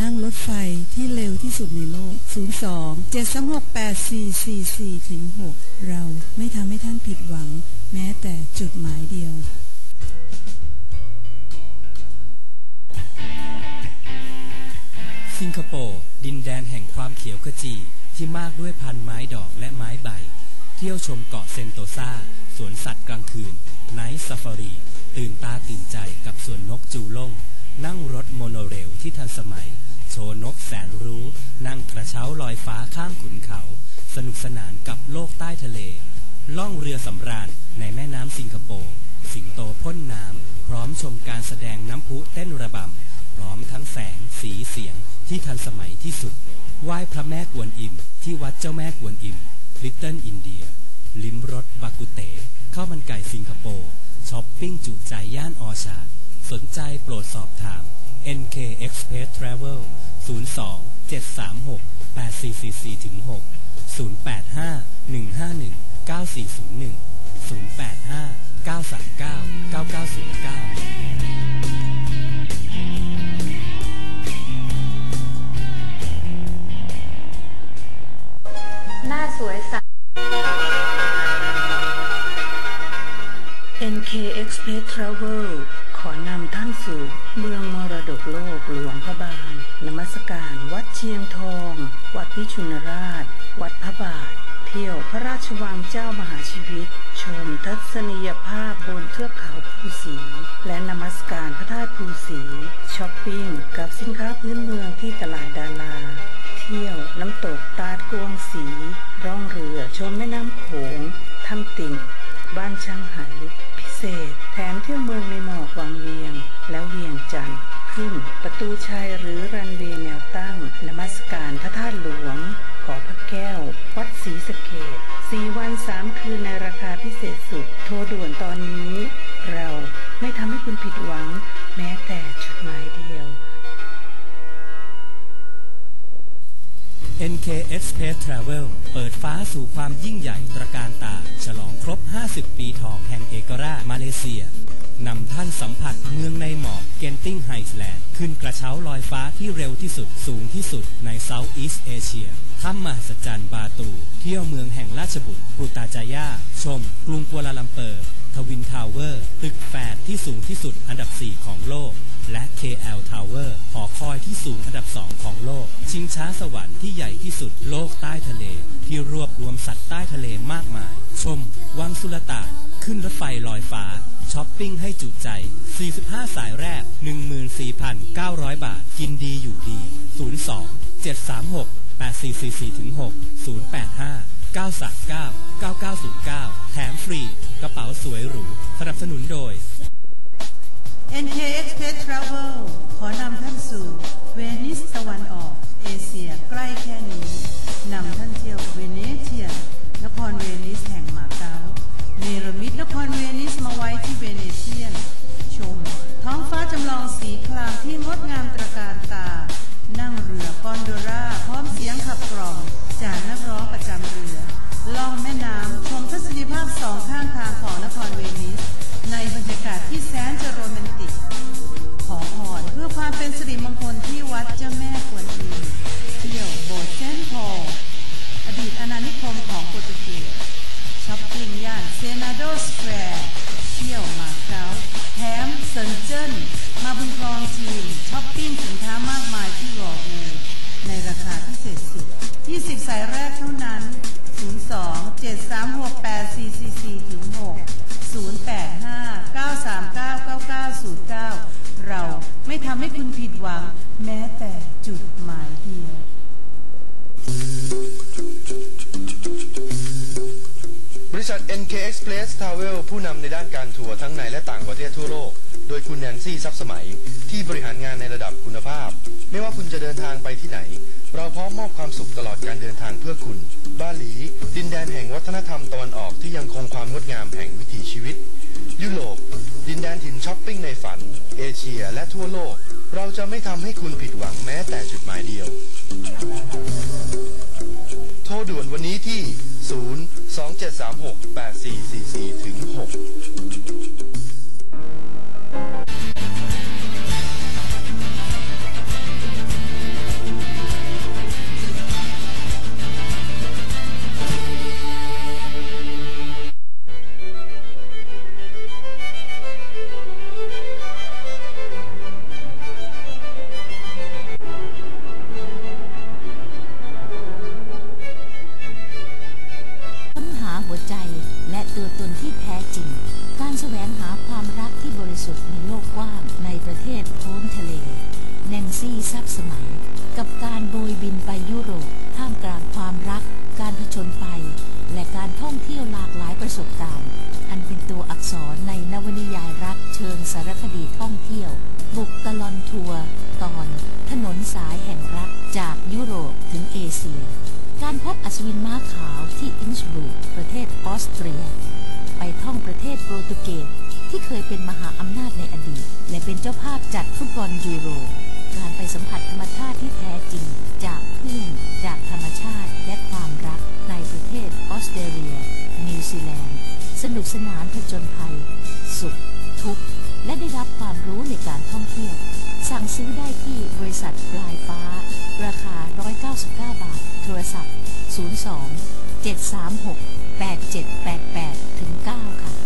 นั่งรถไฟที่เร็วที่สุดในโลก 02 736 8444ถึง6เราไม่ทำให้ท่านผิดหวัง แม้แต่จุดหมายเดียว สิงคโปร์ดินแดนแห่งความเขียวขจีที่มากด้วยพันไม้ดอกและไม้ใบ เที่ยวชมเกาะเซนโตซาสวนสัตว์กลางคืนไนท์ซาฟารี ตื่นตาตื่นใจกับสวนนกจูล่งนั่งรถโมโนเรลที่ทันสมัย โชว์นกแสนรู้ นั่งกระเช้าลอยฟ้าข้ามขุนเขา สนุกสนานกับโลกใต้ทะเล ล่องเรือสำราญในแม่น้ำสิงคโปร์สิงโตพ่นน้ำ พร้อมชมการแสดงน้ำพุเต้นระบำ พร้อมทั้งแสง สีเสียงที่ทันสมัยที่สุด ไหว้พระแม่กวนอิม ที่วัดเจ้าแม่กวนอิมลิตเติ้ลอินเดีย ลิ้มรสบากุเตข้าวมันไก่สิงคโปร์ช้อปปิ้งจุใจย่านออชาร์ดสนใจโปรดสอบถาม NK Express Travel 02 736 8444ถึง6 085 151 9401 085 939 9909 ทเที่ยวพระราชวังเจ้ามหาชีวิต ชมทัศนียภาพบนเทือกเขาภูสี และนมัสการพระธาตุภูสีช้อปปิ้งกับสินค้าพื้นเมืองที่ตลาดดารา เที่ยวน้ำตกตาดกวงสี ร่องเรือชมแม่น้ำโขงทำติ่ง บ้านช่างไหพิเศษ แถมเที่ยวเมืองในหมอกวังเวียง แล้วเวียงจันทร์ขึ้น ประตูชัยหรือรันเวย์แนวตั้งนมัสการพระธาตุหลวงขอพระแก้ว รีสะเกดสี่วันสามคืนในราคาพิเศษสุด โทรด่วนตอนนี้ เราไม่ทำให้คุณผิดหวัง แม้แต่จุดหมายเดียว NK Express Travel เปิดฟ้าสู่ความยิ่งใหญ่ตระการตา ฉลองครบ 50 ปีทองแห่งเอกราชมาเลเซีย นำท่านสัมผัสเมืองในหมอกเกนติงไฮแลนด์ขึ้นกระเช้าลอยฟ้าที่เร็วที่สุดสูงที่สุดในเซาท์อีสเอเชียถ้ำมหัศจรรย์บาตู เที่ยวเมืองแห่งราชบุตรปุตาจายาชม กรุงกัวลาลัมเปอร์ ทวินทาวเวอร์ ตึกแฝดที่สูงที่สุดอันดับ 4 ของโลก และ KL Tower หอคอยที่สูงอันดับ2ของโลก ชิงช้าสวรรค์ที่ใหญ่ที่สุดโลกใต้ทะเล ที่รวบรวมสัตว์ใต้ทะเลมากมาย ชม วังสุลต่านขึ้นรถไฟลอยฟ้าช้อปปิ้งให้จุใจ 45 สายแรก 14,900 บาท กินดีอยู่ดี 02 736 8444ถึง6 085 939 9909 แถมฟรี กระเป๋าสวยหรู สนับสนุนโดย NK Express Travel ขอนำท่านสู่เวนิสตะวันออก เอเชียใกล้แค่นี้ นำท่านเที่ยวเวเนเทียนครเวนิสแห่งมาเก๊าเนรมิตนครเวนิสมาไว้ที่เวเนเทียน ชม ท้องฟ้าจำลองสีครามที่งดงามตระการตา นั่งเรือกอนโดรา มาบุญครองจีนช้อปปิ้งสินค้ามากมายที่รออูในราคาพิเศษสุด 20 สายแรกเท่านั้น 02 736 8444ถึง6 0859399909 เราไม่ทำให้คุณผิดหวังแม้แต่จุดหมายเดียวบริษัท NK Express Travel ผู้นำในด้านการทัวร์ทั้งในและต่างประเทศทั่วโลก โดยคุณแนนซี่ซับสมัยที่บริหารงานในระดับคุณภาพ ไม่ว่าคุณจะเดินทางไปที่ไหน เราพร้อมมอบความสุขตลอดการเดินทางเพื่อคุณ บาหลี ดินแดนแห่งวัฒนธรรมตะวันออกที่ยังคงความงดงามแห่งวิถีชีวิต ยุโรปดินแดนถิ่นช้อปปิ้งในฝัน เอเชียและทั่วโลก เราจะไม่ทำให้คุณผิดหวังแม้แต่จุดหมายเดียว โทรด่วนวันนี้ที่ 0 2 7 3 6 8 4 4 4ถึง6 กับการโบยบินไปยุโรปท่ามกลางความรัก การผจญภัย และการท่องเที่ยวหลากหลายประสบการณ์ อันเป็นตัวอักษรในนวนิยายรักเชิงสารคดีท่องเที่ยว บุกตะลอนทัวร์ตอน ถนนสายแห่งรักจากยุโรปถึงเอเชีย การพบอัศวินม้าขาวที่อินชบุกประเทศออสเตรีย ไปท่องประเทศโปรตุเกสที่เคยเป็นมหาอำนาจในอดีต และเป็นเจ้าภาพจัดฟุตบอลยูโร การไปสัมผัสธรรมชาติที่แท้จริง จากเพื่อนจากธรรมชาติและความรักในประเทศออสเตรเลีย นิวซีแลนด์ สนุกสนานผจญภัย สุข ทุกข์ และได้รับความรู้ในการท่องเที่ยว สั่งซื้อได้ที่บริษัทปลายฟ้า ราคา 199 บาท โทรศัพท์ 02 736 8788ถึง9ค่ะ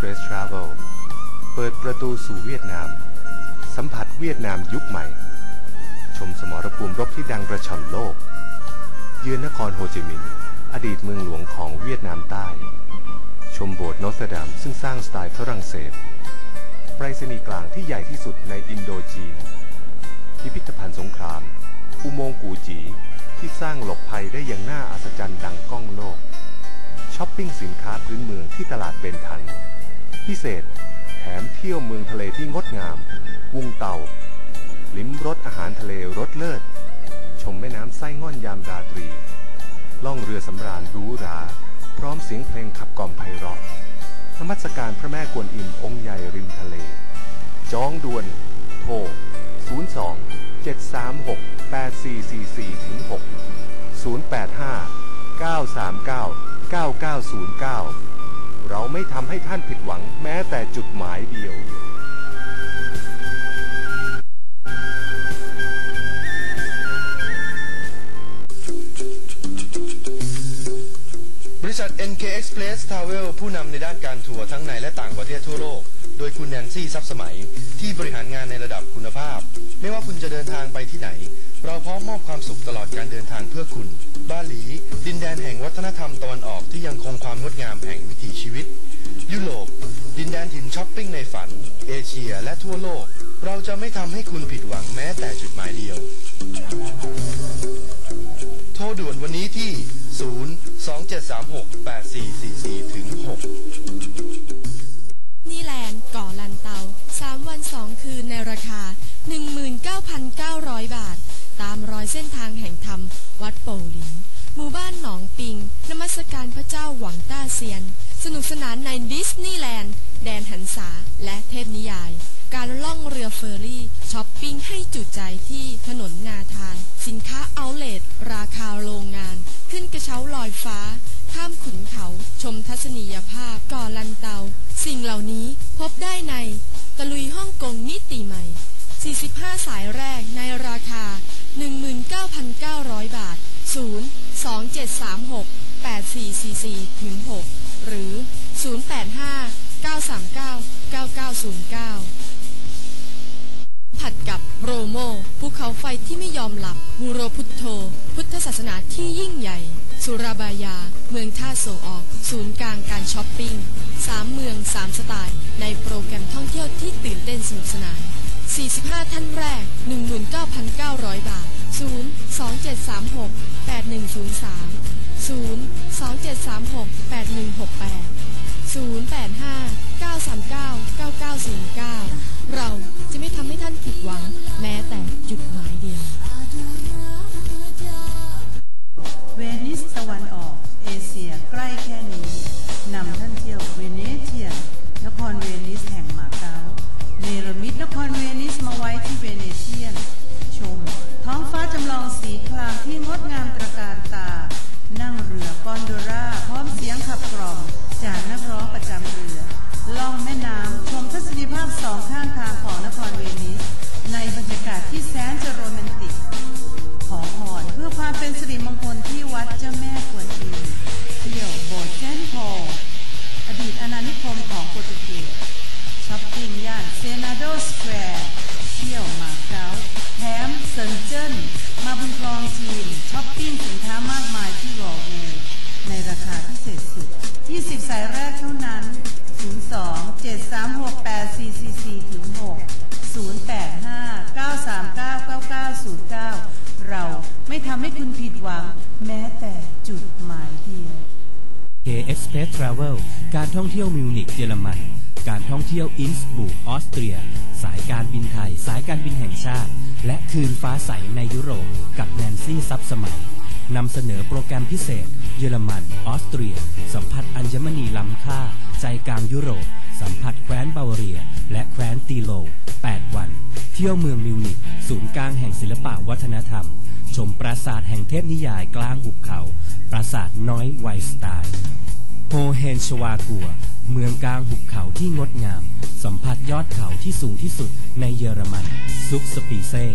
Express Travel เปิดประตูสู่เวียดนาม สัมผัสเวียดนามยุคใหม่ ชมสมรภูมิรบที่ดังกระชอนโลก เยือนนครโฮจิมินห์อดีตเมืองหลวงของเวียดนามใต้ ชมโบสถ์นสเตอร์ดัมซึ่งสร้างสไตล์ฝรั่งเศสไปรษณีย์กลางที่ใหญ่ที่สุดในอินโดจีน พิพิธภัณฑ์สงคราม อุโมงค์กูจีที่สร้างหลบภัยได้อย่างน่าอัศจรรย์ดังก้องโลก ช้อปปิ้งสินค้าพื้นเมืองที่ตลาดเบนทัน พิเศษ แถมเที่ยวเมืองทะเลที่งดงาม วุงเตา ลิ้มรสอาหารทะเลรสเลิศ ชมแม่น้ำไส้ง่อนยามราตรี ล่องเรือสำราญหรูหรา พร้อมเสียงเพลงขับกล่อมไพเราะนมัสการพระแม่กวนอิมองค์ใหญ่ริมทะเล จองด่วน โทร 02 736 8444ถึง6 085 939 9909 เราไม่ทำให้ท่านผิดหวังแม้แต่จุดหมายเดียว บริษัท NK Express Travel ผู้นำในด้านการทัวร์ทั้งในและต่างประเทศทั่วโลก โดยคุณแนนซี่ซับสมัยที่บริหารงานในระดับคุณภาพ ไม่ว่าคุณจะเดินทางไปที่ไหน เราพร้อมมอบความสุขตลอดการเดินทางเพื่อคุณ บาหลี ดินแดนแห่งวัฒนธรรมตะวันออกที่ยังคงความงดงามแห่งวิถีชีวิต ยุโรป ดินแดนถิ่นช้อปปิ้งในฝัน เอเชียและทั่วโลก เราจะไม่ทำให้คุณผิดหวังแม้แต่จุดหมายเดียว โทรด่วนวันนี้ที่ 0 2 7 3 6 8 4 4 4ถึง6นี่แลนด์ก่อลันเตา 3 วัน 2 คืนในราคา 19,900 บาท ตามรอยเส้นทางแห่งธรรม วัดโป่หลิน หมู่บ้านหนองปิง นมัสการพระเจ้าหวังต้าเซียน สนุกสนานในดิสนีย์แลนด์ แดนหันษาและเทพนิยาย การล่องเรือเฟอร์รี่ช้อปปิ้งให้จุใจที่ถนนนาทาน สินค้าเอาเลทราคาโรงงาน ขึ้นกระเช้าลอยฟ้า ข้ามขุนเขา ชมทัศนียภาพก่อลันเตา สิ่งเหล่านี้พบได้ใน ตะลุยฮ่องกงมิติใหม่ 45 สายแรกในราคา 19,900 บาท 0 2 7 3 6 8 4 4 4ถึง6หรือ 085 939 9909 ผัดกับโรโมภูเขาไฟที่ไม่ยอมหลับบูโรพุทโธ พุทธศาสนาที่ยิ่งใหญ่ สุราบายา เมืองท่าส่งออก ศูนย์กลางการช้อปปิ้งสามเมืองสามสไตล์ ในโปรแกรมท่องเที่ยวที่ตื่นเต้นสนุกสนาน 45 ท่านแรก 19,900 บาท 0 2 7 3 6 8 1 0 3 0 2 7 3 6 8 1 6 8 0 8 5 9 3 9 9 9 0 9 เราจะไม่ทำให้ท่านผิดหวัง แม้แต่จุดหมายเดียว เวนิสตะวันออก เอเชียใกล้แค่นี้นำท่านเที่ยวเวเนเคมของโปรตุเกสช้อปปิ้งย่านเซนาโดสแควร์เที่ยวมาเก๊าแถมเซินเจิ้นมาบุญครองจีนช้อปปิ้งสินค้ามากมายที่รอวูในราคาพิเศษสุด 20 สายแรกเท่า Express Travel การท่องเที่ยวมิวนิกเยอรมัน การท่องเที่ยวอินสบุกออสเตรีย สายการบินไทย สายการบินแห่งชาติ และคืนฟ้าใสในยุโรป กับแนนซี่ซับสมัยนำเสนอโปรแกรมพิเศษ เยอรมัน ออสเตรีย สัมผัสอัญมณีล้ำค่า ใจกลางยุโรป สัมผัสแคว้นบาวาเรีย และแคว้นตีโล 8 วัน เที่ยวเมืองมิวนิกศูนย์กลางแห่งศิลปะวัฒนธรรม ชมปราสาทแห่งเทพนิยายกลางหุบเขา ปราสาทน้อยไวสไตล์ โฮเฮนชวากัว เมืองกลางหุบเขาที่งดงาม สัมผัสยอดเขาที่สูงที่สุดในเยอรมัน ซุกสปีเซ่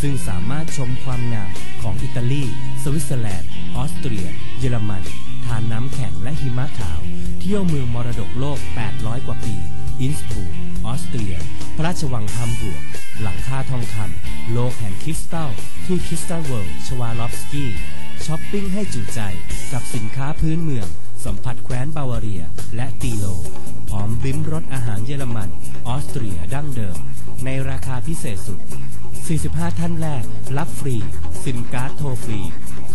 ซึ่งสามารถชมความงามของอิตาลี สวิตเซอร์แลนด์ ออสเตรีย เยอรมัน ทานน้ำแข็งและหิมะขาว เที่ยวเมืองมรดกโลก 800 กว่าปี อินสบรูกออสเตรีย พระราชวังฮัมบูร์กหลังคาทองคำโลกแห่งคริสตัล ที่คริสตัลเวิลด์ชวาลอฟสกี้ช้อปปิ้งให้จุใจกับสินค้าพื้นเมือง สัมผัสแคว้นบาวาเรีย และตีโล พร้อมลิ้มรสอาหารเยอรมัน ออสเตรียดั้งเดิม ในราคาพิเศษสุด 45 ท่านแรก รับฟรีสินการ์ดโทรฟรี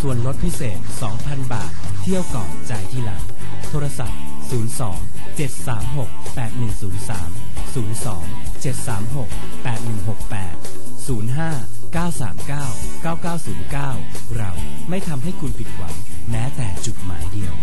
ส่วนลดพิเศษ 2,000 บาท เที่ยวก่อนจ่ายที่หลัง โทรศัพท์ 02 736 8103 02 736 8168 05 939 9909 เราไม่ทำให้คุณผิดหวัง แม้แต่จุดหมายเดียว